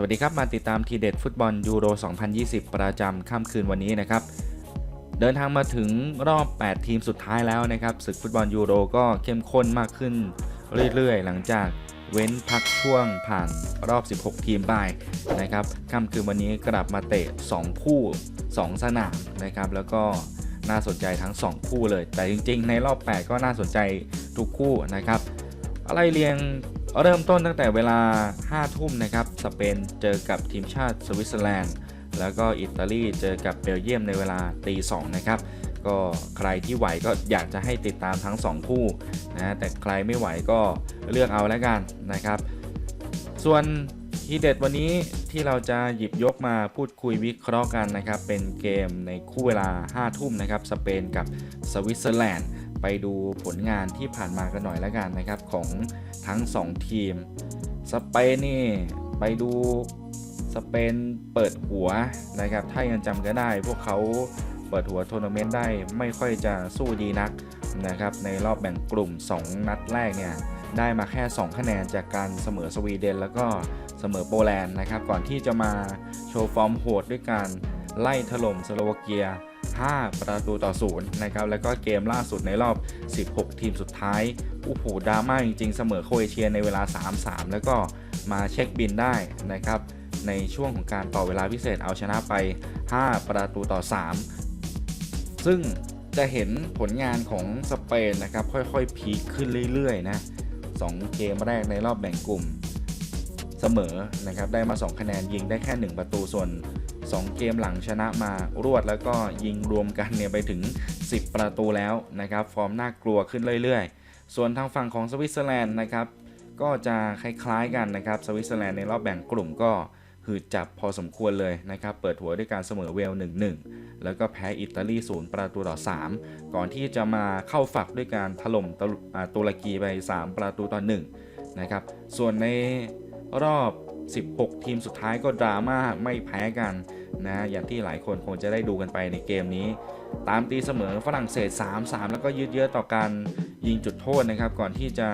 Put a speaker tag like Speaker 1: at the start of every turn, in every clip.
Speaker 1: สวัสดีครับ มาติดตามทีเด็ดฟุตบอลยูโร 2020 ประจำค่ำคืนวันนี้นะครับ เดินทางมาถึงรอบ 8 ทีมสุดท้ายแล้วนะครับศึกฟุตบอลยูโรก็เข้มข้นมากขึ้นเรื่อยๆ หลังจากเว้นพักช่วงผ่านรอบ 16 ทีมไปนะครับค่ำคืนวันนี้กลับมาเตะ 2 คู่ 2 สนามนะครับ แล้วก็น่าสนใจทั้ง 2 คู่เลย แต่จริงๆ ในรอบ 8 ก็น่าสนใจทุกคู่นะครับอะไรเรียง เริ่มต้นตั้งแต่เวลา 5 ทุ่มนะครับ สเปนเจอกับทีมชาติสวิตเซอร์แลนด์ แล้วก็อิตาลีเจอกับเบลเยียมในเวลาตีสองนะครับ ก็ใครที่ไหวก็อยากจะให้ติดตามทั้ง 2 คู่นะ แต่ใครไม่ไหวก็เลือกเอาแล้วกันนะครับ ส่วน ทีเด็ดวันนี้ที่เราจะหยิบยกมาพูดคุยวิเคราะห์กันนะครับ เป็นเกมในคู่เวลา 5 ทุ่มนะครับ สเปนกับสวิตเซอร์แลนด์ ไปดูผลงานที่ผ่านมากันหน่อยแล้วกันนะครับ ของทั้ง 2 ทีม สเปนนี่ไปดูสเปนเปิดหัวนะครับ ถ้ายังจำก็ได้ พวกเขาเปิดหัวทัวร์นาเมนต์ได้ไม่ค่อยจะสู้ดีนักนะครับ ในรอบแบ่งกลุ่ม 2 นัดแรกเนี่ย ได้มาแค่ 2 คะแนนจากการเสมอสวีเดน แล้วก็เสมอโปแลนด์นะครับ ก่อนที่จะมาโชว์ฟอร์มโหดด้วยการไล่ถล่มสโลวาเกีย 5 ประตูต่อศูนย์นะครับ แล้วก็เกมล่าสุดในรอบ 16 ทีมสุดท้ายโอ้โหดราม่าจริงๆ เสมอโคเอเชียในเวลา 3-3 แล้วก็มาเช็คบินได้นะครับ ในช่วงของการต่อเวลาพิเศษเอาชนะไป 5 ประตูต่อ 3 ซึ่งจะเห็นผลงานของสเปนนะครับ ค่อยๆ พีคขึ้นเรื่อยๆ นะ 2 เกมแรกในรอบแบ่งกลุ่มเสมอนะครับได้มา 2 คะแนนยิงได้แค่ 1 ประตูส่วน 2 เกมหลังชนะมารวดแล้วก็ยิงรวมกันเนี่ยไปถึง 10 ประตูแล้วนะครับฟอร์มน่ากลัวขึ้นเรื่อยๆ ส่วนทางฝั่งของสวิตเซอร์แลนด์นะครับก็จะคล้ายๆกันนะครับสวิตเซอร์แลนด์ในรอบแบ่งกลุ่มก็หืดจับพอสมควรเลยนะครับเปิดหัวด้วยการเสมอเวล1-1 แล้วก็แพ้อิตาลีศูนย์ประตูต่อ 3 ก่อนที่จะมาเข้าฝักด้วยการถล่มตุอ่าตุรกีไป 3 ประตูต่อ1นะครับ ส่วนในรอบ 16 ทีมสุดท้ายก็ดราม่าไม่แพ้กันนะ อย่างที่หลายคนคงจะได้ดูกันไปในเกมนี้ ตามตีเสมอฝรั่งเศส 3-3 แล้วก็ยืดเยื้อต่อการยิงจุดโทษนะครับ ก่อนที่จะ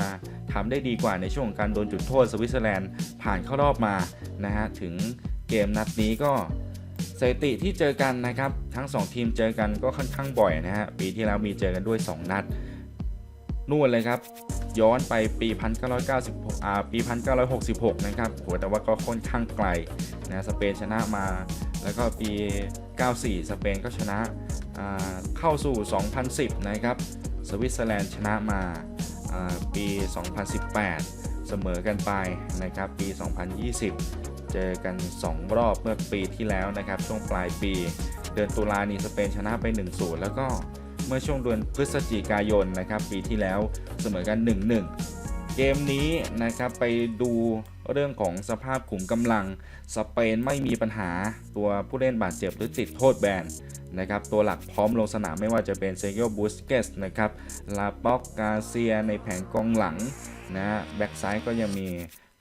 Speaker 1: ทำได้ดีกว่าในช่วงของการโดนจุดโทษสวิตเซอร์แลนด์ผ่านเข้ารอบมานะฮะถึงเกมนัดนี้ก็ สถิติที่เจอกันนะครับ ทั้ง 2 ทีมเจอกันก็ค่อนข้างบ่อยนะฮะปีที่แล้วมีเจอกันด้วย 2 นัดนู่นเลยครับ ย้อนไปปี 1996อ่าปี 1966 นะครับโหแต่ว่าก็ค่อนข้างไกลนะสเปนชนะมา แล้วก็ปี 94 สเปนก็ชนะเข้าสู่ 2010 นะครับ สวิตเซอร์แลนด์ชนะมาอ่าปี 2018 เสมอกันไปนะครับ ปี 2020 เจอกัน 2 รอบเมื่อปีที่แล้วนะครับ ช่วงปลายปี เดือนตุลานีสเปนชนะไป 1-0 แล้วก็เมื่อช่วงเดือนพฤศจิกายนนะครับ ปีที่แล้วเสมอกัน 1-1 เกมนี้นะครับไปดูเรื่องของสภาพขุมกำลัง สเปนไม่มีปัญหาตัวผู้เล่นบาดเจ็บหรือติดโทษแบนนะครับตัวหลักพร้อมลงสนามไม่ว่าจะเป็นเซโยบูสเกสนะครับลาป็อกกาเซียในแผงกองหลังนะแบ็กซ้ายก็ยังมี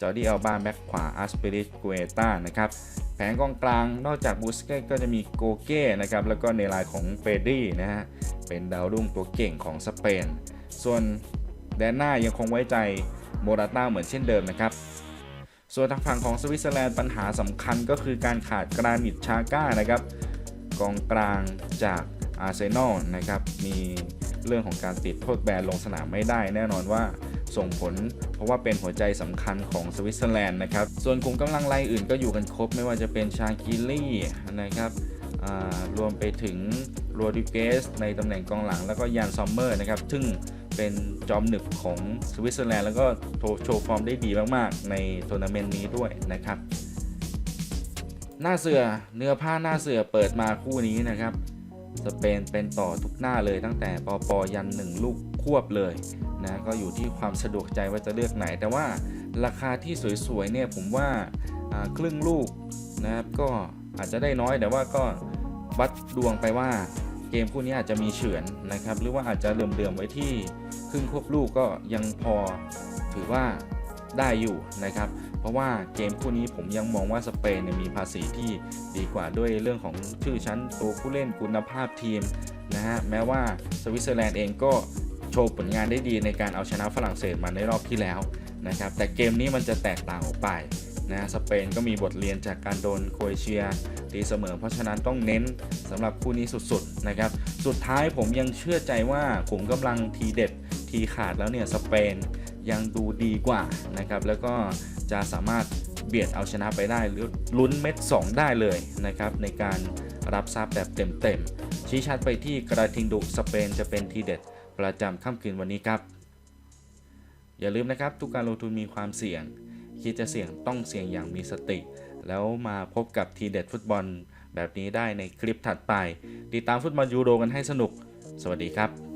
Speaker 1: จอร์ดี้อัลบาแบ็กขวาอัสเปริสกูเอตานะครับแผงกองกลางนอกจากบูสเกตก็จะมีโกเก้นะครับแล้วก็ในลายของเฟรดี้นะฮะเป็นดาวรุ่งตัวเก่งของสเปน ส่วนแดนหน้ายังคงไว้ใจโมราต้าเหมือนเช่นเดิมนะครับส่วนทางฝั่งของสวิตเซอร์แลนด์ปัญหาสำคัญก็คือการขาดกรานิตชาก้านะครับกองกลางจากอาร์เซนอลนะครับมีเรื่องของการติดโทษแบนลงสนามไม่ได้ แน่นอนว่า ส่งผล เพราะว่าเป็นหัวใจสำคัญของสวิตเซอร์แลนด์นะครับ ส่วนกลุ่มกำลังรายอื่นก็อยู่กันครบ ไม่ว่าจะเป็นชาคิลี่นะครับรวมไปถึงโรดิเกสในตำแหน่งกองหลังแล้วก็ยานซอมเมอร์นะครับ ซึ่งเป็นจอมหนึบของสวิตเซอร์แลนด์แล้วก็โชว์ฟอร์มได้ดีมากๆ ในทัวร์นาเมนต์นี้ด้วยนะครับ หน้าเสือเนื้อผ้าหน้าเสือเปิดมาคู่นี้นะครับสเปนเป็นต่อทุกหน้าเลยตั้งแต่ปอปอยันหนึ่งลูกควบเลย นะก็อยู่ที่ความสะดวกใจว่าจะเลือกไหน แต่ว่าราคาที่สวยๆเนี่ยผมว่าครึ่งลูกนะครับก็อาจจะได้น้อยแต่ว่าก็วัดดวงไปว่าเกมคู่นี้อาจจะมีเฉือนนะครับ หรือว่าอาจจะเลื่อมๆไว้ที่ครึ่งควบลูกก็ยังพอถือว่าได้อยู่นะครับ เพราะว่าเกมคู่นี้ผมยังมองว่าสเปนมีภาษีที่ดีกว่าด้วยเรื่องของชื่อชั้นตัวผู้เล่นคุณภาพทีมนะฮะแม้ว่าสวิตเซอร์แลนด์เองก็ โชว์ผลงานได้ดีในการเอาชนะฝรั่งเศสมาในรอบที่แล้วนะครับแต่เกมนี้มันจะแตกต่างออกไปนะสเปนก็มีบทเรียนจากการโดนโครเอเชียตีเสมอ เพราะฉะนั้นต้องเน้นสำหรับคู่นี้สุดๆนะครับสุดท้ายผมยังเชื่อใจว่าขุมกำลังทีเด็ดทีขาดแล้วเนี่ยสเปนยังดูดีกว่านะครับแล้วก็จะสามารถเบียดเอาชนะไปได้หรือลุ้นเม็ด 2 ได้เลยนะครับในการรับทรัพย์แบบเต็มๆชี้ชัดไปที่กระทิงดุสเปนจะเป็นทีเด็ด ประจำค่ำคืนวันนี้ครับ อย่าลืมนะครับทุกการลงทุนมีความเสี่ยง คิดจะเสี่ยงต้องเสี่ยงอย่างมีสติ แล้วมาพบกับทีเด็ดฟุตบอลแบบนี้ได้ในคลิปถัดไป ติดตามฟุตบอลยูโรกันให้สนุก สวัสดีครับ